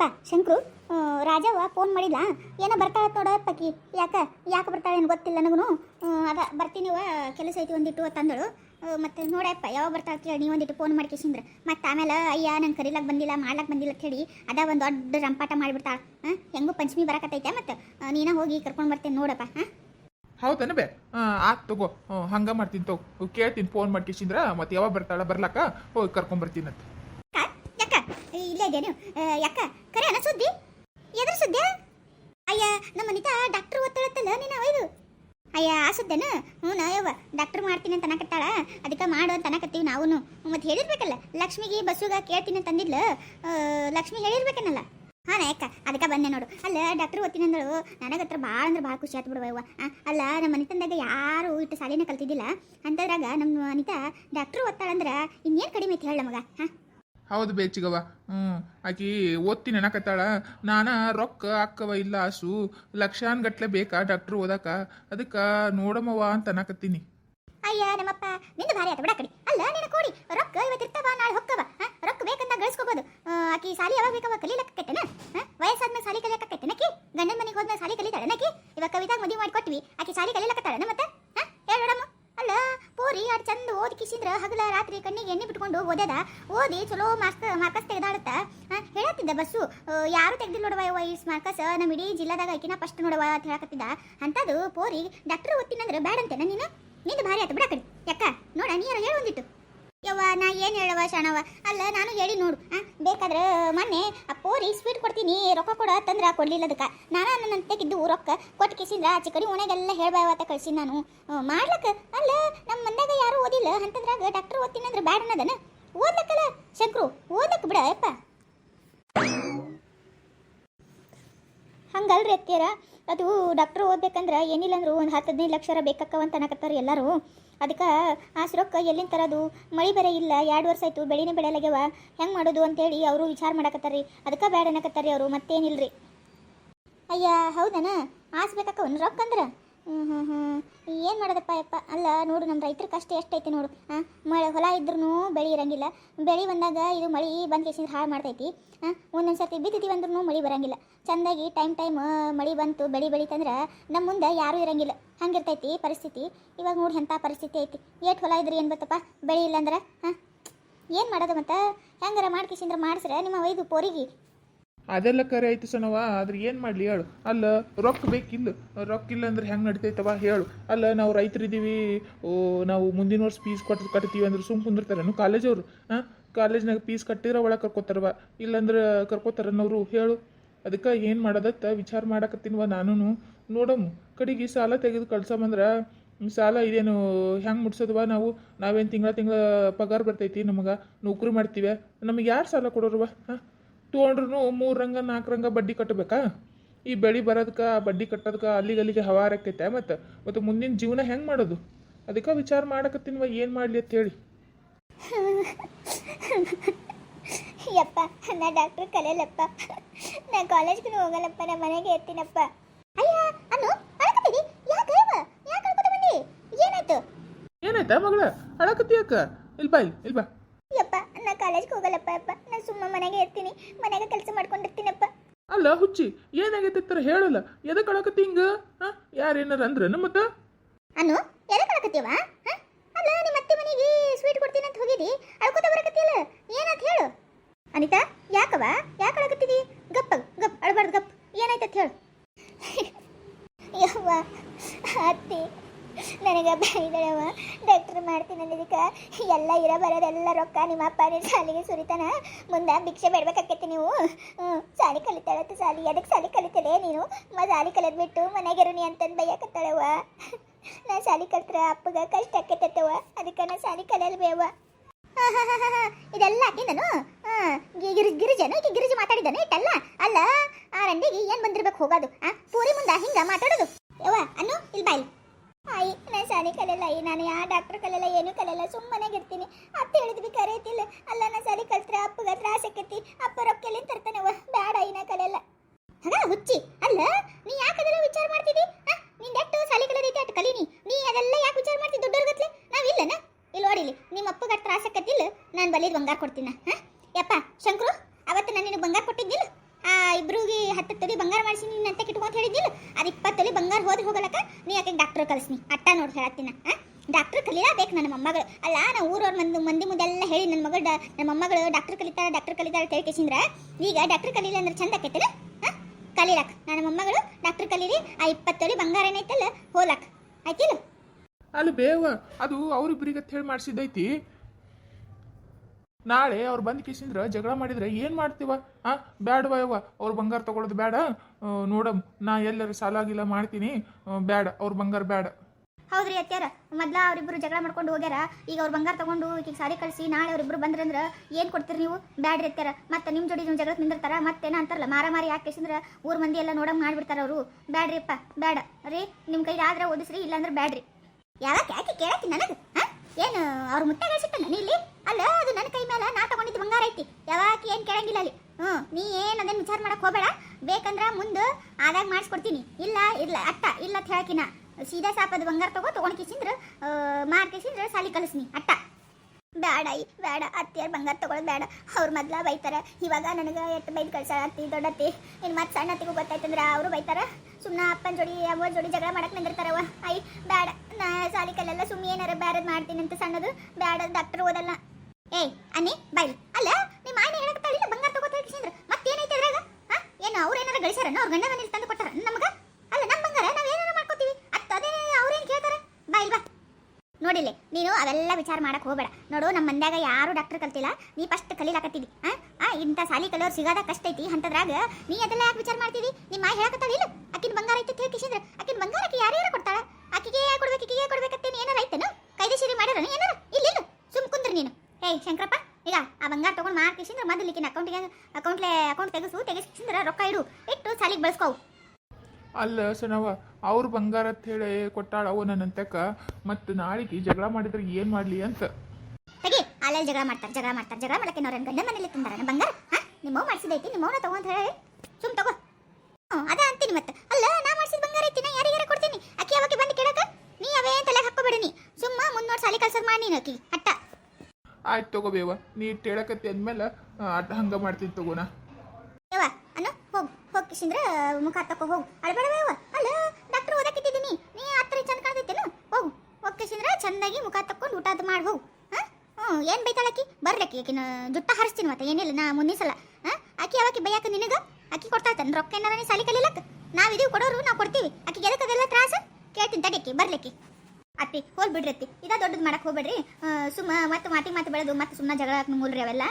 ಯಪ್ಪ ಶಂಕರು ರಾಜವ್ವ ಫೋನ್ ಮಾಡಿಲ್ಲ ಏನೋ ಬರ್ತಾಳೆ ನೋಡಪ್ಪಕ್ಕಿ ಯಾಕ? ಯಾಕೆ ಬರ್ತಾಳೆ ಏನು ಗೊತ್ತಿಲ್ಲ ನನಗೂ ಅದ ಬರ್ತೀನಿವ ಕೆಲಸ ಐತಿ ಒಂದಿಟ್ಟು ಅಂತಂದಳು ಮತ್ತು ನೋಡಪ್ಪ ಯಾವಾಗ ಬರ್ತಾಳೆ ಕೇಳಿ ನೀವು ಒಂದಿಟ್ಟು ಫೋನ್ ಮಾಡಿ ಕಿಸಿಂದ್ರೆ ಮತ್ತು ಆಮೇಲೆ, ಅಯ್ಯ ನಂಗೆ ಕರೀಲಕ್ಕೆ ಬಂದಿಲ್ಲ ಮಾಡ್ಲಕ್ಕೆ ಬಂದಿಲ್ಲ ಅಂತ ಹೇಳಿ, ಅದ ಒಂದು ದೊಡ್ಡ ರಂಪಾಟ ಮಾಡಿಬಿಡ್ತಾಳೆ. ಹಾಂ ಹೆಂಗೂ ಪಂಚಮಿ ಬರಕತ್ತೈತೆ ಮತ್ತು. ನೀನ ಹೋಗಿ ಕರ್ಕೊಂಡು ಬರ್ತೇನೆ ನೋಡಪ್ಪ ಹಾಂ ಹೌದನ ಬೇ ಆತ್ ತಗೋ. ಹಂಗೆ ಮಾಡ್ತೀನಿ ತಗೋ. ಕೇಳ್ತೀನಿ ಫೋನ್ ಮಾಡ್ಕಿಸಿಂದ್ರ ಮತ್ತೆ ಯಾವಾಗ ಬರ್ತಾಳೆ, ಬರ್ಲಾಕ ಹೋಗಿ ಕರ್ಕೊಂಬರ್ತೀನಂತ ಇಲ್ಲೇ ಇದೇನು ಯಾಕ? ಕರೆ ಅನ ಸುದ್ದಿ? ಎದ್ರ ಸುದ್ದಿ ಅಯ್ಯ, ನಮ್ಮ ಅನಿತಾ ಡಾಕ್ಟರ್ ಓದ್ತಾಳತ್ತಲ್ಲ ನೀನು ಇದು ಅಯ್ಯ, ಆ ಸುದ್ದೇನು ಹ್ಞೂ ನಾಯವ್ವ ಡಾಕ್ಟರ್ ಮಾಡ್ತೀನಿ ಅಂತ ಅನ್ನಕತ್ತಾಳ. ಅದಕ್ಕೆ ಮಾಡು ಅಂತ ಅನ್ನಕತ್ತೀವಿ ನಾವು ಮತ್ತೆ ಹೇಳಿರ್ಬೇಕಲ್ಲ, ಲಕ್ಷ್ಮಿಗೆ ಬಸ್ಸುಗ ಕೇಳ್ತೀನಿ ಅಂತಂದಿಲ್ಲ ಲಕ್ಷ್ಮಿ ಹೇಳಿರ್ಬೇಕನ್ನಲ್ಲ. ಹಾಂ ಯಾಕ? ಅದಕ್ಕೆ ಬಂದೆ ನೋಡು. ಅಲ್ಲ, ಡಾಕ್ಟರ್ ಓದ್ತೀನಿ ಅಂದಳು. ನನಗೆ ಹತ್ರ ಭಾಳ ಅಂದ್ರೆ ಭಾಳ ಖುಷಿ ಆಯ್ತು ಬಿಡುವ ಅಲ್ಲ, ನಮ್ಮ ಅನಿತಂದಾಗ ಯಾರು ಇಟ್ಟು ಸಾಲಿನ ಕಲ್ತಿದ್ದಿಲ್ಲ. ಅಂತದ್ರಾಗ ನಮ್ಮ ಅನಿತಾ ಡಾಕ್ಟರ್ ಓದ್ತಾಳಂದ್ರೆ ಇನ್ನೇನು ಕಡಿಮೆ ಐತೆ ಹೇಳ ನಮಗೆ, ಹಾಂ? ಹೌದು ಬೇಚಿಗವ ಹ್ಞೂ ಆಕಿ ಓದ್ತೀನಿ ಅನ್ನಕತ್ತಾಳ ನಾನು ರೊಕ್ಕ ಅಕ್ಕವ ಇಲ್ಲ ಆಸು. ಲಕ್ಷಾನ್ ಗಟ್ಲೆ ಬೇಕಾ ಡಾಕ್ಟ್ರ್ ಓದಕ? ಅದಕ್ಕೆ ನೋಡಮವ ಅಂತ ಅನ್ನಕತ್ತೀನಿ. ಅಯ್ಯ ನಮ್ಮಪ್ಪ, ನಿಂದು ಭಾರಿ ಆತ ಬಿಡಕಡಿ. ಅಲ್ಲ ನಿನ್ನ ಕೋಡಿ, ರೊಕ್ಕ ಇವತ್ತು ಇರ್ತವ ನಾಳೆ ಹೊಕ್ಕವ. ರೊಕ್ಕ ಬೇಕಂತ ಗಳಿಸ್ಕೋಬೋದು. ಆಕಿ ಸಾಲಿ ಯಾವಾಗ ಬೇಕವ ವಯಸ್ಸಾದ ವಯಸ್ಸಾದ್ಮೇಲೆ ಸಾಲಿ ಕಲಿಯಕ್ಕ ನಕಿ ಗಂಡನ ಮನೆಗೆ ಹೋದ್ಮೇಲೆ ಸಾಲಿ ಕಲಿತಾಳೆ ನಕಿ ಇವಾಗ ಕವಿತಾಗ ಮದುವೆ ಮಾಡಿ ಕೊಟ್ವಿ ಆಕಿ ಸಾಲಿ ಕಲಿಯಲಕತ್ತಾಳ ಮತ್ತೆ ಹಾ ಹೇಳ ನೋಡಮ್ಮ ಅಲ್ಲ ಪೋರಿ ಅಡ್ ಓದಿ ಹಗಲ ರಾತ್ರಿ ಕಣ್ಣಿಗೆ ಎಣ್ಣೆ ಬಿಟ್ಕೊಂಡು ಓದ್ಯದ? ಓದಿ ಚಲೋ ಮಾರ್ಕ್ಸ್, ಮಾರ್ಕಸ್ ತೆಗೆದಾಡುತ್ತ ಹೇಳತ್ತಿದ್ದ ಬಸ್ಸು. ಯಾರು ತೆಗ್ದಿಲ್ಲ ನೋಡವ ಇವ ಈ ಮಾರ್ಕಸ್? ನಮ್ಮ ಇಡೀ ಜಿಲ್ಲಾದಾಗ ಆಕಿನ ಫಸ್ಟ್ ನೋಡವ ಅಂತ ಹೇಳಕತ್ತಿದ್ದ. ಅಂತದು ಪೋರಿ ಡಾಕ್ಟರ್ ಓದ್ತೀನಂದ್ರೆ ಬ್ಯಾಡ ಅಂತೇನ ನೀನು? ನಿಂದು ಭಾರಿ ಆಯ್ತು ಬಿಡಕಡಿ ಯಾಕ? ನೋಡ ನೀರ ಹೇಳು ಒಂದಿಟ್ಟು. ಯವ್ವ, ನಾ ಏನು ಹೇಳವ ಶಾಣವ ಅಲ್ಲ, ನಾನು ಹೇಳಿ ನೋಡು, ಆ? ಬೇಕಾದ್ರೆ ಮೊನ್ನೆ ಆ ಪೋರಿ ಸ್ವೀಟ್ ಕೊಡ್ತೀನಿ, ರೊಕ್ಕ ಕೊಡ ತಂದ್ರ ಕೊಡ್ಲಿಲ್ಲ ಅದಕ್ಕೆ. ನಾನು ನನ್ನ ತೆಗಿದ್ದು ರೊಕ್ಕ ಕೊಟ್ಟು ಕಿಸಿದ್ರ ಆಚೆ ಕಡೆ ಓಣೆಗೆಲ್ಲ ಹೇಳ್ಬಾವ ಅಂತ ಕಳ್ಸಿ ನಾನು. ಮಾಡ್ಲಕ್ಕ? ಅಲ್ಲ ನಮ್ಮ ಮಂದಾಗ ಯಾರು ಓದಿಲ್ಲ, ಅಂತಂದ್ರಾಗ ಡಾಕ್ಟರ್ ಓದ್ತೀನಿ ಅಂದ್ರೆ ಬ್ಯಾಡ ಅನ್ನೋದನ ಓದ್ಲಕ್ಕಲ್ಲ ಶಂಕ್ರು ಓದ್ಲಕ್ಕ ಬಿಡ, ಯಪ್ಪ. ಹಂಗಲ್ರಿ ಅತ್ತಿಯರ? ಅದು ಡಾಕ್ಟ್ರ್ ಓದ್ಬೇಕಂದ್ರೆ ಏನಿಲ್ಲ ಅಂದ್ರು ಒಂದು ಹತ್ತು ಹದಿನೈದು ಲಕ್ಷರ ಬೇಕಕ್ಕವ ಅಂತ ಎಲ್ಲರೂ. ಅದಕ್ಕೆ ಆ ರೊಕ್ಕ ಎಲ್ಲಿಂದ ತರೋದು? ಮಳೆ ಬರೇ ಇಲ್ಲ, ಎರಡು ವರ್ಷ ಆಯ್ತು, ಬೆಳಿನೇ ಬೆಳೆಯಲಾಗ್ಯವ. ಹೆಂಗೆ ಮಾಡೋದು ಅಂತೇಳಿ ಅವರು ವಿಚಾರ ಮಾಡಕತ್ತಾರ್ರಿ. ಅದಕ್ಕೆ ಬೇಡ ಅನ್ನಕತ್ತಾರ್ರಿ ಅವರು, ಮತ್ತೇನಿಲ್ರಿ? ಅಯ್ಯ, ಹೌದನ? ಆಸ್ ಒಂದು ರೊಕ್ಕ ಅಂದ್ರೆ? ಹ್ಞೂ ಹ್ಞೂ ಹ್ಞೂ ಏನು ಮಾಡೋದಪ್ಪ ಯಪ್ಪ? ಅಲ್ಲ, ನೋಡು ನಮ್ಮ ರೈತರ ಕಷ್ಟ ಎಷ್ಟೈತಿ ನೋಡು. ಹಾಂ ಮಳೆ, ಹೊಲ ಇದ್ರೂ ಬೆಳೆ ಇರಂಗಿಲ್ಲ. ಬೆಳೆ ಬಂದಾಗ ಇದು ಮಳೆ ಬಂದು ಹಾಳು ಮಾಡ್ತೈತಿ. ಹಾಂ ಒಂದೊಂದು ಸರ್ತಿ ಬಿತ್ತಿದ್ದೀವಿ ಅಂದ್ರೂ ಮಳೆ ಬರಂಗಿಲ್ಲ. ಚಂದಾಗಿ ಟೈಮ್ ಟೈಮ್ ಮಳೆ ಬಂತು, ಬೆಳೆ ಬೆಳಿತಂದ್ರೆ ನಮ್ಮ ಮುಂದೆ ಯಾರೂ ಇರಂಗಿಲ್ಲ. ಹಂಗಿರ್ತೈತಿ ಪರಿಸ್ಥಿತಿ. ಇವಾಗ ನೋಡಿ ಎಂಥ ಪರಿಸ್ಥಿತಿ ಐತಿ. ಏಟ್ ಹೊಲ ಇದ್ರಿ ಏನು ಬತ್ತಪ್ಪ ಬೆಳೆ ಇಲ್ಲ ಅಂದ್ರೆ ಹಾಂ ಏನು ಮಾಡೋದು ಮತ್ತೆ? ಹೆಂಗಾರ ಮಾಡ್ಕೇಸಿಂದ್ರೆ ಮಾಡಿಸ್ರೆ ನಿಮ್ಮ ವೈದು ಪೋರಿಗೆ. ಅದೆಲ್ಲ ಕರೆ ಆಯ್ತು ಸೊನವ ಆದ್ರೆ ಏನು ಮಾಡಲಿ ಹೇಳು. ಅಲ್ಲ, ರೊಕ್ಕ ಬೇಕಿಲ್ಲ. ರೊಕ್ಕ ಇಲ್ಲ ಅಂದ್ರೆ ಹೆಂಗೆ ನಡಿತೈತವ ಹೇಳು. ಅಲ್ಲ, ನಾವು ರೈತರಿದ್ದೀವಿ, ಓ, ನಾವು ಮುಂದಿನ ವರ್ಷ ಫೀಸ್ ಕೊಟ್ಟು ಕಟ್ತೀವಿ ಅಂದ್ರೆ ಸುಮ್ ಕುಂದಿರ್ತಾರೇನು ಕಾಲೇಜವ್ರು ಹಾಂ ಕಾಲೇಜ್ನಾಗ ಫೀಸ್ ಕಟ್ಟಿದ್ರೆ ಒಳಗೆ ಕರ್ಕೋತಾರವ ಇಲ್ಲಂದ್ರೆ ಕರ್ಕೋತಾರನ್ನವರು ಹೇಳು. ಅದಕ್ಕೆ ಏನು ಮಾಡೋದತ್ತ ವಿಚಾರ ಮಾಡಕತ್ತೀನವ ನಾನು ನೋಡಮ್ಮು ಕಡೆಗೆ ಸಾಲ ತೆಗೆದು ಕಳ್ಸಮಂದ್ರೆ ಸಾಲ ಇದೇನು ಹೆಂಗೆ ಮುಟ್ಸೋದವ ನಾವು? ನಾವೇನು ತಿಂಗಳ ತಿಂಗಳ ಪಗಾರ ಬರ್ತೈತಿ ನಮಗೆ? ನೌಕರಿ ಮಾಡ್ತೀವಿ ನಮಗೆ ಯಾರು ಸಾಲ ಕೊಡೋರವ ಹಾಂ ತೊಗೊಂಡ್ರು ಮೂರು ರಂಗ ನಾಲ್ಕು ರಂಗ ಬಡ್ಡಿ ಕಟ್ಟಬೇಕಾ? ಈ ಬೆಳೆ ಬರೋದಕ್ಕೆ ಬಡ್ಡಿ ಕಟ್ಟೋದಕ್ಕೆ ಅಲ್ಲಿಗೆ ಅಲ್ಲಿಗೆ ಹವಾರಕ್ಕೈತೆ ಮತ್ತು ಮತ್ತು ಮುಂದಿನ ಜೀವನ ಹೆಂಗೆ ಮಾಡೋದು? ಅದಕ್ಕೆ ವಿಚಾರ ಮಾಡಕತ್ತೀನಿವ ಏನು ಮಾಡಲಿ ಅಂತ ಹೇಳಿ. ಯಪ್ಪ ನಾ ಡಾಕ್ಟರ್ ಕಲಿಯಲ್ಲಪ್ಪ ನಾ ಕಾಲೇಜ್ಗೂ ಹೋಗಲ್ಲಪ್ಪ ನಾ ಮನೆಗೆ ಇರ್ತೀನಪ್ಪ ಅಯ್ಯ ಅನ್ನು ಅಳಕತ್ತೀರಿ ಯಾಕೆ ಯಾಕೆ ಅಳ್ಕೊತ ಬಂದಿ? ಏನಾಯ್ತು? ಏನಾಯ್ತಾ ಮಗಳ? ಅಳಕತ್ತಿ ಅಕ್ಕ ಇಲ್ಲಿ ಬಾ ಇಲ್ಲಿ ಇಲ್ಲಿ ಬಾ ಯಪ್ಪ ನಾ ಕಾಲೇಜ್ಗೆ ಹೋಗಲ್ಲಪ್ಪ ಅಪ್ಪ. ನಾನು ಸುಮ್ಮ ಮನೆಗೆ ಇರ್ತೀನಿ. ಮನೆಗೆ ಕೆಲಸ ಮಾಡ್ಕೊಂಡಿರ್ತೀನಪ್ಪ. ಅಲ್ಲ ಹುಚ್ಚಿ ಏನಾಗೈತೆ ತರ ಹೇಳಲ್ಲ? ಎದಕ್ಕೆ ಅಳಕತ್ತಿ ಹಿಂಗ? ಯಾರೇನಾರ ಅಂದ್ರೆ ಮತ್ತೆ? ಅನ್ನು ಎದಕ್ಕೆ ಅಳಕತ್ತೀವ? ಅಲ್ಲ ನಿಮ್ಮ ಅತ್ತೆ ಮನೆಗೆ ಸ್ವೀಟ್ ಕೊಡ್ತೀನಿ ಅಂತ ಹೋಗಿದಿ? ಅಳ್ಕೊತ ಬರಕತ್ತಿಲ್ಲ ಏನಂತ ಹೇಳು. ಅನಿತಾ ಯಾಕವ ಯಾಕೆ ಅಳಕತ್ತಿದಿ? ಗಪ್ಪ ಗಪ್ ಅಳ್ಬಾರ್ದು ಗಪ್ ಅಂತ ಹೇಳು. ಯವ್ವ ಅತ್ತಿ. ನನಗೆ ಬೈದಳವ ಡಾಕ್ಟರ್ ಮಾಡ್ತೀನಿ ಎಲ್ಲ ಇರ ಬರೋದೆಲ್ಲ ರೊಕ್ಕ ನಿಮ್ಮ ಅಪ್ಪ ನೀನು ಶಾಲೆಗೆ ಸುರಿತಾನ. ಮುಂದೆ ಭಿಕ್ಷೆ ಬೇಡಬೇಕಾಕೈತಿ ನೀವು. ಹ್ಞೂ ಸಾಲಿ ಕಲಿತಾಳತ್ತ ಸಾಲಿ ಅದಕ್ಕೆ ಸಾಲಿ ಕಲಿತಲೇ ನೀನು? ಮ ಸಾಲಿ ಕಲಿದ್ ಬಿಟ್ಟು ಮನೆಗಿರುನಿ ಅಂತಂದು ಬೈಯಕತ್ತಾಳವ ನಾ ಶಾಲಿ ಕಲ್ತ್ರ ಅಪ್ಪಗ ಕಷ್ಟ ಆಕೈತವ ಅದಕ್ಕೆ ನಾ ಶಾಲಿ ಕಲಿಯಲ್ ಬೇವ ಇದೆಲ್ಲ ಹಾಕಿದನು ಗಿರಿಜ್ ಗಿರಿಜನು ಈಕಿ ಗಿರಿಜಿ ಮಾತಾಡಿದನು ಇಟ್ಟಲ್ಲ? ಅಲ್ಲ, ಆ ರಂಡಿಗೆ ಏನು ಬಂದಿರ್ಬೇಕು ಹೋಗೋದು, ಆ ಪೂರಿ ಮುಂದ ಹಿಂಗ ಮಾತಾಡೋದು ಯವ್ವ ಅನ್ನು ಇಲ್ಲಿ ಬಾಯಿ ಆಯಿ ನಾ ಶಾಲೆ ಕಲಿಯಲ್ಲ ಅಯ್ಯ ನಾನು ಯಾ ಡಾಕ್ಟರ್ ಕಲಿಯಲ್ಲ ಏನು ಕಲಿಯಲ್ಲ ಸುಮ್ಮನೆ ಇರ್ತೀನಿ ಅತ್ತ ಹೇಳಿದ್ವಿ ಕರೆಯತಿಲ್ಲ ಅಲ್ಲ ನಾ ಶಾಲೆ ಕಲ್ತ್ರ ಅಪ್ಪಗ ತ್ರಾಸ ಆಕೈತಿ ಅಪ್ಪ ರೊಕ್ಕ ಎಲ್ಲಿಂದ ತರ್ತಾನವ ಬ್ಯಾಡ ಅಯ್ಯ ನಾ ಕಲಿಯಲ್ಲ ಹಗ ಹುಚ್ಚಿ ಅಲ್ಲ ನೀ ಯಾಕೆ ಅದೆಲ್ಲ ವಿಚಾರ ಮಾಡ್ತಿದ್ದಿ ನಿನ್ ಎಷ್ಟು ಶಾಲೆ ಕಲಿಯದೈತಿ ಅಟ್ ಕಲೀನಿ ನೀ ಅದೆಲ್ಲ ಯಾಕೆ ವಿಚಾರ ಮಾಡ್ತಿ ದೊಡ್ಡವ್ರಗತ್ಲೆ ನಾವಿಲ್ಲನ ಇಲ್ಲಿ ನೋಡಿಲಿ ನಿಮ್ಮ ಅಪ್ಪಗ ತ್ರಾಸ ಆಕತ್ತಿಲ್ಲ ನಾನು ಬಲಿದ್ ಬಂಗಾರ ಕೊಡ್ತೀನ, ಹಾ? ಯಪ್ಪ, ಶಂಕರು, ಅವತ್ತು ನಾನು ನಿನಗೆ ಬಂಗಾರ ಕೊಟ್ಟಿದ್ದಿಲ್ಲ? ಆ ಹತ್ತು ತೊಲಿ ಬಂಗಾರ ಮಾಡಿಸಿ ನೀನು ಅಂತ ಹೇಳಿದ್ದಿಲ್ಲ? ಅದು ಇಪ್ಪತ್ತು ತೊಲಿ ಬಂಗಾರ ಹೋದ್ರೆ ಹೋಗಲಕ್ಕ, ನೀ ಯಾಕೆ ಡಾಕ್ಟರ್ ಕಲಿಸ್ನಿ? ಅಟ್ಟ ನೋಡಿ ಹೇಳತ್ತೀನ ಡಾಕ್ಟರ್ ಕಲಿಯಲೇಬೇಕು ನನ್ನ ಮೊಮ್ಮಗಳು. ಅಲ್ಲ, ನಾ ಊರವ್ರ ಮಂದಿ ಮಂದಿ ಮುಂದೆ ಎಲ್ಲ ಹೇಳಿ ನನ್ನ ಮಗಳು ನನ್ನ ಮೊಮ್ಮಗಳು ಡಾಕ್ಟರ್ ಕಲಿತಾಳೆ ಡಾಕ್ಟರ್ ಕಲಿತಾಳೆ ಅಂತ ಹೇಳ್ಕೇಸಿಂದ್ರ ಈಗ ಡಾಕ್ಟರ್ ಕಲೀಲಿ ಅಂದ್ರೆ ಚಂದ ಆಕೈತೇನ ಕಲೀಲಕ್ ನನ್ನ ಮೊಮ್ಮಗಳು ಡಾಕ್ಟರ್ ಕಲೀಲಿ ಆ ಇಪ್ಪತ್ತು ತೊಲಿ ಬಂಗಾರ ಏನೈತಲ್ಲ ಹೋಲಕ್ ಆಯ್ತಿಲ್ಲ? ಅಲ್ಲಿ ಬೇವ, ಅದು ಅವ್ರಿಬ್ರಿಗೆ ಹೇಳಿ ಮಾಡಿಸಿದ್ದೈತಿ. ನಾಳೆ ಅವ್ರು ಬಂದು ಕಿಸಿಂದ್ರ ಜಗಳ ಮಾಡಿದ್ರೆ ಏನು ಮಾಡ್ತೀವ? ಆ, ಬ್ಯಾಡವ ಯವ್ವ, ಅವ್ರ ಬಂಗಾರ ತಗೊಳ್ಳೋದು ಬೇಡ ನೋಡಮ್, ನಾ ಎಲ್ಲರ ಸಾಲ ಗೀಲ ಮಾಡ್ತೀನಿ ಬೇಡ ಅವ್ರ ಬಂಗಾರ ಬೇಡ ಹೌದ್ರಿ ಅತ್ಯಾರ ಮೊದ್ಲ ಅವರಿಬ್ರು ಜಗಳ ಮಾಡ್ಕೊಂಡು ಹೋಗ್ಯಾರ, ಈಗ ಅವ್ರ ಬಂಗಾರ ತಗೊಂಡು ಈಗ ಸಾರಿ ಕಳಿಸಿ ನಾಳೆ ಅವರಿಬ್ರು ಬಂದ್ರಂದ್ರ ಏನ್ ಕೊಡ್ತೀರಿ ನೀವು? ಬ್ಯಾಡ್ರಿ ಅತ್ಯಾರ ಮತ್ತೆ ನಿಮ್ಮ ಜೋಡಿ ನೀವು ಜಗಳಕ್ಕೆ ನಿಂದಿರ್ತಾರ, ಮತ್ತೇನ ಅಂತಾರಲ್ಲ ಮಾರ ಮಾರಿ ಯಾಕೆ ಯಾಕೆಸಿಂದ್ರ ಊರ ಮಂದಿ ಎಲ್ಲ ನೋಡಂಗೆ ಮಾಡ್ಬಿಡ್ತಾರ ಅವರು. ಬ್ಯಾಡ್ರಿಪ್ಪ, ಬ್ಯಾಡ, ರೀ ನಿಮ್ಮ ಕೈಲಿ ಆದ್ರೆ ಓದಿಸ್ರಿ, ಇಲ್ಲಾಂದ್ರೆ ಬ್ಯಾಡ್ರಿ. ಯಾವಾಗ ಯಾಕೆ ಕೇಳಕ್ಕೆ ನನಗೆ? ಏನು? ಅವ್ರ ಮುಟ್ಟೆ ಸಿಟ್ಟನ ನೀ ಇಲ್ಲಿ? ಅಲ್ಲ, ಅದು ನನ್ನ ಕೈ ಮೇಲೆ ನಾ ತಗೊಂಡಿದ್ದು ಬಂಗಾರ ಐತಿ. ಯಾವಾಗ ಏನು ಕೇಳಂಗಿಲ್ಲ ಅಲ್ಲಿ. ಹ್ಞೂ ನೀ ಏನು ಅದನ್ನ ವಿಚಾರ ಮಾಡಕ್ಕೆ ಹೋಗಬೇಡ. ಬೇಕಂದ್ರೆ ಮುಂದೆ ಆದಾಗ ಮಾಡಿಸ್ಕೊಡ್ತೀನಿ. ಇಲ್ಲ ಇಲ್ಲ, ಅಟ್ಟ, ಇಲ್ಲ ಅಂತ ಹೇಳಕಿನ. ಸೀದಾ ಸಾಪದ ಬಂಗಾರ ತಗೋ, ತಗೊಂಡ್ ಕಿಸಿಂದ್ರ ಮಾರ್ ಕಿಸಿಂದ್ರ ಸಾಲಿ ಕಲಿಸ್ನಿ. ಅಟ್ಟ. ಬೇಡ ಬೇಡ ಅತ್ತಿಯರ್ ಬಂಗಾರ ತಗೊಳ್ಳೋದು ಬೇಡ. ಅವ್ರು ಮೊದ್ಲ ಬೈತಾರೆ. ಇವಾಗ ನನಗೆ ಎಟ್ಟು ಬೈದ್ ಕಳ್ಸಾಳ ಅತ್ತಿ ದೊಡ್ಡತ್ತಿ ಇನ್ನು ಮತ್ತೆ ಸಣ್ಣ ಅತ್ತಿಗೂ ಗೊತ್ತಾಯ್ತಂದ್ರೆ ಅವರು ಬೈತಾರೆ? ಸುಮ್ಮನೆ ಅಪ್ಪನ ಜೋಡಿ ಅವ್ವ ಜೋಡಿ ಜಗಳ ಮಾಡಕ್ ನಿಂದಿರ್ತಾರವ ಐ, ಬೇಡ. ನಾ ಸಾಲಿ ಕಲ್ಲೆಲ್ಲ ಸುಮ್ಮನೆ ಏನಾರ ಬ್ಯಾರದ್ ಮಾಡ್ತೀನಿ ಅಂತ ಸಣ್ಣದು. ಬೇಡ ಡಾಕ್ಟರ್ ಓದಲ್ಲ. ಏಯ್ ಅನಿ ಬೈಲ್. ಅಲ್ಲ ನಿಮ್ಮ ಆಯ್ನ ಹೇಳಕತ್ತಾಳಿಲ್ಲ ಬಂಗಾರ ತಗೋತಾರೆ ಕಿಶಂದ್ರ ಮತ್ತೇನೈತೆ ಅದ್ರಾಗ? ಹಾ? ಏನು ಅವ್ರು ಏನಾರ ಗಳಿಸ್ಯಾರನ್ನ ಅವ್ರ ಗಂಡ ಮನೇಲಿ ತಂದು ಕೊಟ್ಟಾರ? ನಮಗ ಅಲ್ಲ ನಮ್ಮ ಬಂಗಾರ ನಾವ್ ಏನಾರ ಮಾಡ್ಕೋತೀವಿ ಅತ್ತ ಅದೇ ಅವ್ರೇನ್ ಕೇಳ್ತಾರ ಬಾ ಇಲ್ವಾ ನೋಡಿಲ್ಲ, ನೀನು ಅವೆಲ್ಲ ವಿಚಾರ ಮಾಡಕ್ ಹೋಗಬೇಡ. ನೋಡು ನಮ್ಮ ಮಂದ್ಯಾಗ ಯಾರು ಡಾಕ್ಟರ್ ಕಲ್ತಿಲ್ಲ, ನೀ ಫಸ್ಟ್ ಕಲೀಲಾಕತ್ತಿದಿ ಆ? ಇಂಥ ಸಾಲಿ ಕಲಿಯೋರು ಸಿಗೋದ ಕಷ್ಟ ಐತಿ, ಅಂತದ್ರಾಗ ನೀ ಅದೆಲ್ಲ ಯಾಕೆ ವಿಚಾರ ಮಾಡ್ತಿದಿ? ನಿಮ್ಮ ಮಾಯಿ ಹೇಳಕತ್ತಾಳ ಇಲ್ಲ? ಆಕಿನ ಬಂಗಾರ ಐತಿ ಅಂತ ಹೇಳ್ಕಿಸಿದ್ರ ಆಕಿನ ಬಂಗಾರ ಆಕಿ ಯಾರ್ಯಾರ ಕೊಡ್ತಾಳ? ಆಕಿಗೆ ಕೊಡ್ಬೇಕು ಆಕಿಗೆ ಕೊಡ್ಬೇಕತ್ತೇನು ಏನಾರ ಐತೇನು ಕಾಯ್ದೆಶೀರಿ ಮಾಡ್ಯಾರ ಏನಾರ? ಇಲ್ಲ ಇಲ್ಲ ಸುಮ್ ಕುಂದ್ರಿ ನೀನು. ಹೇ ಶಂಕರಪ್ಪ, ಈಗ ಆ ಬಂಗಾರ ತೊಗೊಂಡು ಮಾರ್ಕಿಸಿಂದ್ರ ಮೊದಲು ಈಕಿನ ಅಕೌಂಟಿಗೆ ಅಕೌಂಟ್ಲೆ ಅಕೌಂಟ್ ತೆಗೆಸು ತೆಗೆಸಿಂದ್ರ ರೊಕ್ಕ ಇಡು, ಇಟ್ಟು ಸಾಲಿಗೆ ಬಳಸ್ಕೋ ಅಲ್ಲ ಸನವ ಅವ್ರ ಬಂಗಾರ ಅಂತ ಹೇಳಿ ಕೊಟ್ಟಾಳ ಅವ ನನ್ನಂತಕ್ಕ ಮತ್ತು ನಾಳೆಗೆ ಜಗಳ ಮಾಡಿದ್ರೆ ಏನು ಮಾಡಲಿ ಅಂತ. ಹೇಗೆ? ಅಲ್ಲೇ ಜಗಳ ಮಾಡ್ತಾರೆ ಜಗಳ ಮಾಡ್ತಾರೆ ಜಗಳ ಮಾಡಕ್ಕೆ ಅವ್ರ ಗಂಡ ಮನೇಲಿ ತಿಂದಾರ. ಬಂಗಾರ ಹಾ? ನಿಮ್ಮವ್ ಮಾಡಿಸಿದೈತಿ ನಿಮ್ಮವನ ತಗೋ ಅಂತ ಹೇಳಿ. ಸುಮ್ ತಗೋ. ಹ್ಞೂ ಅದ ಅಂತೀನಿ ಮತ್ತೆ. ಅಲ್ಲ ನಾ ಮಾಡಿಸಿದ ಬಂಗಾರ ಐತಿ ನಾ ಯಾರಿಗಾರ ಕೊಡ್ತೀನಿ? ಅಕ್ಕಿ ಯಾವಾಗ ಬಂದು ಕೇಳಕ ನೀ ಅವೇ ತಲೆ ಹಾಕೋಬೇಡ ನೀ ಸುಮ್ಮ ಮುನ್ನೋಡ್ ಸಾಲಿ ಕಲ್ಸದ್ ಮಾಡಿ ನೀನು ಅಕ್ಕಿ ಅಟ್ಟ. ಆಯ್ತು ತಗೋಬೇವ ನೀ ಹೇಳಕತ್ತಿ ಅಂದ್ಮೇಲೆ ಹಂಗೆ ಮಾಡ್ತೀನಿ ತಗೋಣ ಯವ್ವ ಅನ್ನು ಹೋಗ್ ಹೋಗ್ ಕಿಶಿಂದ್ರ ಮುಖ ತಕ್ಕ ಹೋಗು. ಅಳಬೇಡ ಯವ್ವ ಅಲ್ಲ ಡಾಕ್ಟರ್ ಓದಕ್ಕಿದ್ದೀನಿ ನೀ ಹತ್ರ ಚಂದ ಕಾಣ್ತೈತಿಲ್ಲ ಹೋಗು. ಹೋಗ್ ಕಿಶಿಂದ್ರ ಚಂದಾಗಿ ಮುಖ ತಕ್ಕೊಂಡು ಊಟ ಅದು ಮಾಡಿ ಹೋಗು. ಹಾಂ? ಹ್ಞೂ, ಏನು ಬೈತಾಳಕಿ ಬರ್ಲಕ್ಕಿ ಆಕಿನ ಜುಟ್ಟ ಹರಿಸ್ತೀನಿ ಮತ್ತೆ, ಏನಿಲ್ಲ, ನಾ ಮುಂದಿನ ಸಲ. ಹಾಂ? ಆಕಿ ಯಾವಾಕಿ ಬೈಯಾಕ ನಿನಗ? ಆಕಿ ಕೊಡ್ತಾತನ್ ರೊಕ್ಕ ಏನಾರ ನೀ ಸಾಲಿ ನಾವು ಇದೀವಿ ಕೊಡೋರು, ನಾವು ಕೊಡ್ತೀವಿ. ಆಕಿಗೆ ಎದಕ್ಕೆ ಅದೆಲ್ಲ ತ್ರಾಸ? ಕೇಳ್ತೀನಿ ತಡಿಕಿ ಬರ್ಲಿಕ್ಕಿ ಅತ್ತಿ ಹೋಲ್ ಬಿಡ್ರಿ ಅತ್ತಿ. ಇದ ದೊಡ್ಡದು ಮಾಡಕ್ ಹೋಗ್ಬೇಡ್ರಿ. ಸುಮ್ಮ ಮತ್ತೆ ಮಾತಿ ಮಾತು ಬೆಳೆದು ಮತ್ತೆ ಸುಮ್ಮನೆ ಜಗಳ ಮೂಲ್ರಿ ಅವೆಲ್ಲ.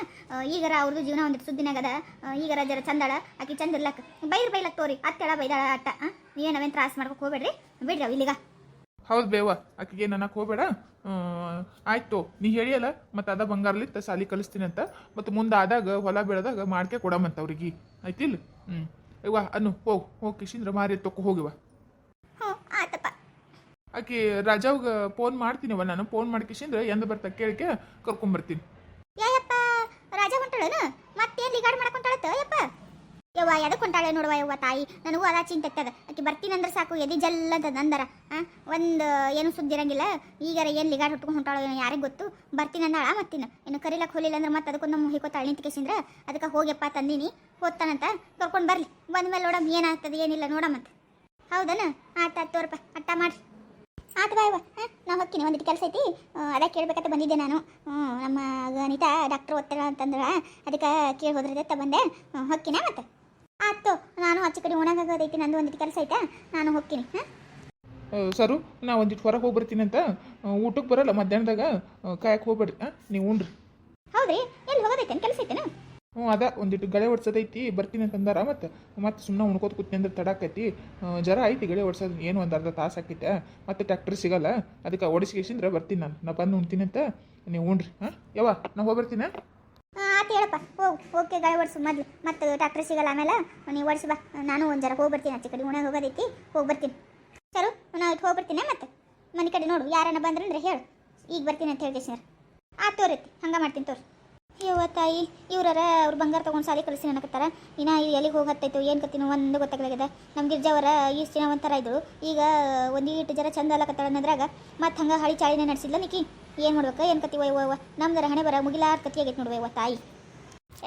ಈಗರ ಅವ್ರದ್ದು ಜೀವನ ಒಂದು ಸುದ್ದಿನಾಗದ. ಈಗರ ಜರ ಚಂದಳ. ಆಕಿ ಚಂದ ಇರ್ಲಕ್. ಬೈರ್ ಬೈಲಕ್ ತೋರಿ. ಅತ್ತೆಳ ಬೈದಾಳ ಅಟ್ಟ. ಆ, ನೀವೇನ್ ತ್ರಾಸ ಮಾಡ್ಕೊಕ್ ಹೋಗ್ಬೇಡ್ರಿ. ಬಿಡ್ರಿ ಅವ್ ಇಲ್ಲಿಗ. ಹೌದು ಬೇವ ಆಕಿಗೆ ನನಗೆ ಹೋಗಬೇಡ. ಆಯ್ತು. ನೀ ಹೇಳಿಯಲ್ಲ ಮತ್ತೆ ಅದ ಬಂಗಾರಲಿತ್ತ ಸಾಲಿ ಕಲಿಸ್ತೀನಿ ಅಂತ. ಮತ್ತೆ ಮುಂದೆ ಆದಾಗ ಹೊಲ ಬೆಳೆದಾಗ ಮಾಡ್ಕೆ ಕೊಡಮಂತ ಅವ್ರಿಗೆ. ಆಯ್ತಿಲ್ಲ ಹ್ಞೂ ಇವ ಅನ್ನು ಹೋಗು. ಹೋಗಿ ಕಿಶಿಂದ್ರ ಮಾರಿ ತೊಕೊ ಹೋಗಿವ ಆಕೆ ರಾಜಾವ್ಗೆ ಫೋನ್ ಮಾಡ್ತೀನಿವ ನಾನು ಫೋನ್ ಮಾಡಿ ಕಿಶಿಂದ್ರ ಎಂದ ಬರ್ತಾ ಕೇಳಿಕೆ ಕರ್ಕೊಂಬರ್ತೀನಿ. ಯಪ್ಪ ರಾಜ ಹೊಂಟಾಳನ? ಮತ್ತೇನು ಲಿಗಾಡ್ ಮಾಡ್ಕೊಂಟಾಳತ್ತ ಯಪ್ಪ ಯವ್ವ ಎದಕ್ಕೆ ಹೊಂಟಾಳೆ ನೋಡುವ ಯವ್ವ ತಾಯಿ? ನನಗೂ ಅದ ಚಿಂತೆ ಅದ ಆಕಿ ಬರ್ತೀನಂದ್ರೆ ಸಾಕು, ಎದಿ ಜಲ್ ಅಂತ ನಂದರ ಒಂದು ಏನು ಸುದ್ದಿ ಇರಂಗಿಲ್ಲ. ಈಗಾರ ಏನು ಲಿಗಾಡ್ ಹುಟ್ಕೊಂಡು ಹೊಂಟಾಳೋ ಏನೋ ಯಾರಿಗೆ ಗೊತ್ತು? ಬರ್ತೀನಿ ಅಂದಾಳ ಮತ್ತಿನ? ಏನು ಕರೀಲಕ್ಕೆ ಹೋಲಿಲ್ಲ ಅಂದ್ರೆ ಮತ್ತೆ ಅದಕ್ಕೊಂದು ನಮ್ಮ ಹಿಕೋತಾಳೆ ನಿಂತ ಕೇಸಿಂದ್ರ ಅದಕ್ಕೆ ಹೋಗ್ಯಪ್ಪ ತಂದೀನಿ ಹೋಗ್ತಾನಂತ ಕರ್ಕೊಂಡು ಬರ್ಲಿ. ಬಂದ್ಮೇಲೆ ನೋಡಮ್ ಏನಾಗ್ತದೆ, ಏನಿಲ್ಲ ನೋಡಮ್ಮ ಹೌದನ? ಆತ ತೋರಪ್ಪ ಅಟ್ಟ ಮಾಡ್ರಿ. ಆತ ಬಾ ಇವ ನಾ ಹೊಕ್ಕಿನಿ ಒಂದಿಟ್ಟು ಕೆಲಸ ಐತಿ. ಅದಕ್ಕೆ ಕೇಳಬೇಕಂತ ಬಂದಿದ್ದೆ ನಾನು. ನಮ್ಮ ಗಣಿತ ಡಾಕ್ಟ್ರ್ ಓದ್ತಾರ ಅಂತಂದ್ರೆ ಅದಕ್ಕೆ ಕೇಳಿ ಹೋದ್ರದತ್ತ ಬಂದೆ. ಹೋಗ್ತೀನಿ ಹೊಕ್ಕಿನ ಮತ್ತೆ? ಆಯ್ತು ನಾನು ಆಚೆ ಕಡೆ ಉಣಾಗೋದೈತಿ ನಂದು ಒಂದಿಟ್ಟು ಕೆಲಸ ಐತಾ. ನಾನು ಹೋಗ್ತೀನಿ. ಹಾಂ? ಸರು ನಾ ಒಂದಿಟ್ಟು ಹೊರಗೆ ಹೋಗ್ಬರ್ತೀನಿ ಅಂತ ಊಟಕ್ಕೆ ಬರಲ್ಲ ಮಧ್ಯಾಹ್ನದಾಗ ಕಾಯಕ್ಕೆ ಹೋಗ್ಬೇಡ್ರಿ. ಹಾಂ ನೀವು ಉಣ್ರಿ ಹೌದ್ರಿ? ಎಲ್ಲಿ ಹೋಗೋದೈತೆ ಕೆಲಸ ಐತೇನು? ಹ್ಞೂ, ಅದ ಒಂದಿಟ್ಟು ಗಳೆ ಹೊಡ್ಸೋದೈತಿ ಬರ್ತೀನಿ ಅಂತಂದಾರ, ಮತ್ತೆ ಮತ್ತೆ ಸುಮ್ಮನೆ ಉಣ್ಕೋತ ಕೂತ್ನಿ ಅಂದ್ರೆ ತಡಾಕೈತಿ ಜರ ಐತಿ, ಗಳೆ ಹೊಡ್ಸೋದು ಏನು ಒಂದು ಅರ್ಧ ತಾಸು ಆಕೈತೆ. ಮತ್ತೆ ಟ್ಯಾಕ್ಟ್ರ್ ಸಿಗಲ್ಲ, ಅದಕ್ಕೆ ಓಡಿಸ್ಕೇಸಿಂದ್ರೆ ಬರ್ತೀನಿ ನಾನು. ನಾ ಬಂದು ಉಣ್ತೀನಿ ಅಂತ ನೀವು ಉಣ್ರಿ, ಹಾಂ? ಯಾವ ನಾ ಹೋಗ್ಬರ್ತೀನಿ ಆತು ಹೇಳಪ್ಪ ಓಕೆ ಗಾಳಿ ಓಡಿಸು ಮೊದ್ಲು. ಮತ್ತೆ ಟ್ಯಾಕ್ಟ್ರಿ ಸಿಗಲ್ಲ ಆಮೇಲೆ, ನೀವು ಓಡಿಸಿ ಬಾ. ನಾನು ಒಂದು ಜರ ಹೋಗಿ ಬರ್ತೀನಿ, ಆಚೆ ಕಡೆ ಉಣೆ ಹೋಗೋದೈತಿ, ಹೋಗಿ ಬರ್ತೀನಿ. ಸರು ನಾವು ಹೋಗಿ ಹೋಗ್ಬರ್ತೀನಿ ಮತ್ತೆ? ಮನೆ ಕಡೆ ನೋಡು ಯಾರನ್ನ ಬಂದ್ರಂದ್ರೆ ಹೇಳು. ಈಗ ಬರ್ತೀನಿ ಅಂತ ಹೇಳ್ತೀನಿ ಸರ್ ಆ ತೋರೈತಿ ಹಂಗೆ ಮಾಡ್ತೀನಿ ತೋರಿ. ಯವ್ವ ತಾಯಿ ಇವ್ರರ ಅವ್ರ ಬಂಗಾರ ತೊಗೊಂಡು ಸಾಲಿ ಕಳಿಸಿ ಇನ್ನ ಇಲ್ಲಿ ಎಲ್ಲಿಗೆ ಹೋಗಿ ಹತ್ತೈತು ಏನು ಕತ್ತಿನ ಒಂದು ಗೊತ್ತಾಗಲಾಗ್ಯದ. ನಮ್ಮ ಗಿರ್ಜಾವರ ಈಸ್ಟ್ ದಿನ ಒಂಥರ ಇದ್ರು ಈಗ ಒಂದೀಟು ಜರ ಚಂದ ಅಲ್ಲಕತ್ತಾಳ ಅನ್ನೋದ್ರಾಗ ಮತ್ತೆ ಹಂಗೆ ಹಳಿ ಚಾಳಿನೇ ನಡೆಸಿದ್ಲ ನಿಕಿ. ಏನು ಮಾಡ್ಬೇಕು, ಏನು ಕತ್ತಿ ಒಯ್ವ ನಮ್ದರ ಹಣೆ ಬರ ಮುಗಿಲಾರ ಕತ್ತಿ ಆಗೈತೆ ನೋಡುವ ತಾಯಿ.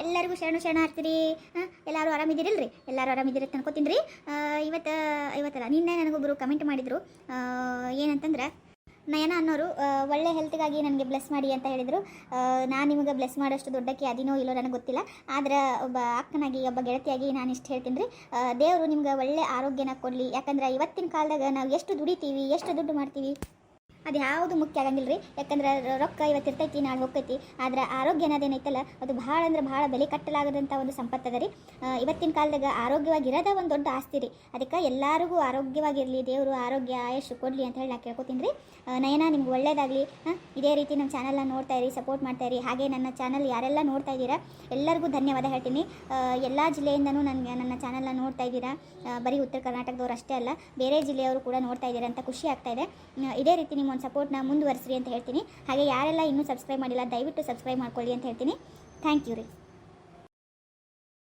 ಎಲ್ಲರಿಗೂ ಶರಣು ಶರಣ ಆಗ್ತೀರಿ ಹಾಂ, ಎಲ್ಲರೂ ಆರಾಮಿದ್ದೀರಿಲ್ರಿ? ಎಲ್ಲರೂ ಆರಾಮಿದ್ದೀರಿ ಅಂತ ಅನ್ಕೋತೀನಿ ರೀ ಇವತ್ತು ಇವತ್ತಲ್ಲ, ನಿನ್ನೆ ನನಗೊಬ್ಬರು ಕಮೆಂಟ್ ಮಾಡಿದರು. ಏನಂತಂದ್ರೆ ನಯನ ಅನ್ನೋರು ಒಳ್ಳೆ ಹೆಲ್ತ್ಗಾಗಿ ನನಗೆ ಬ್ಲೆಸ್ ಮಾಡಿ ಅಂತ ಹೇಳಿದರು. ನಾನು ನಿಮಗೆ ಬ್ಲೆಸ್ ಮಾಡೋಷ್ಟು ದೊಡ್ಡಕ್ಕೆ ಅದಿನೋ ಇಲ್ಲೋ ನನಗೆ ಗೊತ್ತಿಲ್ಲ. ಆದ್ರೆ ಒಬ್ಬ ಅಕ್ಕನಾಗಿ, ಒಬ್ಬ ಗೆಳತಿಯಾಗಿ ನಾನು ಇಷ್ಟು ಹೇಳ್ತೀನಿ. ರೀ ದೇವರು ನಿಮ್ಗೆ ಒಳ್ಳೆ ಆರೋಗ್ಯನ ಕೊಡಲಿ. ಯಾಕಂದ್ರೆ ಇವತ್ತಿನ ಕಾಲದಾಗ ನಾವು ಎಷ್ಟು ದುಡಿತೀವಿ, ಎಷ್ಟು ದುಡ್ಡು ಮಾಡ್ತೀವಿ, ಅದು ಯಾವುದು ಮುಖ್ಯ ಆಗಂಗಿಲ್ಲ ರೀ ಯಾಕಂದ್ರೆ ರೊಕ್ಕ ಇವತ್ತು ಇರ್ತೈತಿ, ನಾಳೆ ಹೋಗ್ತೈತಿ. ಆದ್ರೆ ಆರೋಗ್ಯ ಅನ್ನೋದೇನೈತಲ್ಲ ಅದು ಭಾಳ ಅಂದ್ರೆ ಭಾಳ ಬೆಲೆ ಕಟ್ಟಲಾಗದಂಥ ಒಂದು ಸಂಪತ್ತು ಅದ ರೀ ಇವತ್ತಿನ ಕಾಲದಾಗ ಆರೋಗ್ಯವಾಗಿರೋದ ಒಂದು ದೊಡ್ಡ ಆಸ್ತಿ ರೀ. ಅದಕ್ಕೆ ಎಲ್ಲರಿಗೂ ಆರೋಗ್ಯವಾಗಿರಲಿ, ದೇವರು ಆರೋಗ್ಯ ಆಯಸ್ಸು ಕೊಡಲಿ ಅಂತ ಹೇಳಿ ನಾನು ಕೇಳ್ಕೊತೀನಿ ರೀ ನಯನ, ನಿಮ್ಗೆ ಒಳ್ಳೇದಾಗಲಿ. ಇದೇ ರೀತಿ ನಮ್ಮ ಚಾನಲ್ನ ನೋಡ್ತಾ ಇರಿ ಸಪೋರ್ಟ್ ಮಾಡ್ತಾ ಇರಿ. ಹಾಗೆ ನನ್ನ ಚಾನಲ್ ಯಾರೆಲ್ಲ ನೋಡ್ತಾ ಇದ್ದೀರಾ, ಎಲ್ಲರಿಗೂ ಧನ್ಯವಾದ ಹೇಳ್ತೀನಿ. ಎಲ್ಲ ಜಿಲ್ಲೆಯಿಂದನೂ ನನಗೆ, ನನ್ನ ಚಾನಲ್ನ ನೋಡ್ತಾ ಇದ್ದೀರಾ. ಬರೀ ಉತ್ತರ ಕರ್ನಾಟಕದವ್ರು ಅಷ್ಟೇ ಅಲ್ಲ, ಬೇರೆ ಜಿಲ್ಲೆಯವರು ಕೂಡ ನೋಡ್ತಾ ಇದ್ದೀರಾ ಅಂತ ಖುಷಿ ಆಗ್ತಾ ಇದೆ. ಇದೇ ರೀತಿ ನಿಮ್ಮ ಒಂದು ಸಪೋರ್ಟ್ನ ಮುಂದುವರಿಸ್ರಿ ಅಂತ ಹೇಳ್ತೀನಿ. ಹಾಗೆ ಯಾರೆಲ್ಲ ಇನ್ನೂ ಸಬ್ಸ್ಕ್ರೈಬ್ ಮಾಡಿಲ್ಲ, ದಯವಿಟ್ಟು ಸಬ್ಸ್ಕ್ರೈಬ್ ಮಾಡ್ಕೊಳ್ಳಿ ಅಂತ ಹೇಳ್ತೀನಿ. ಥ್ಯಾಂಕ್ ಯು ರೀ.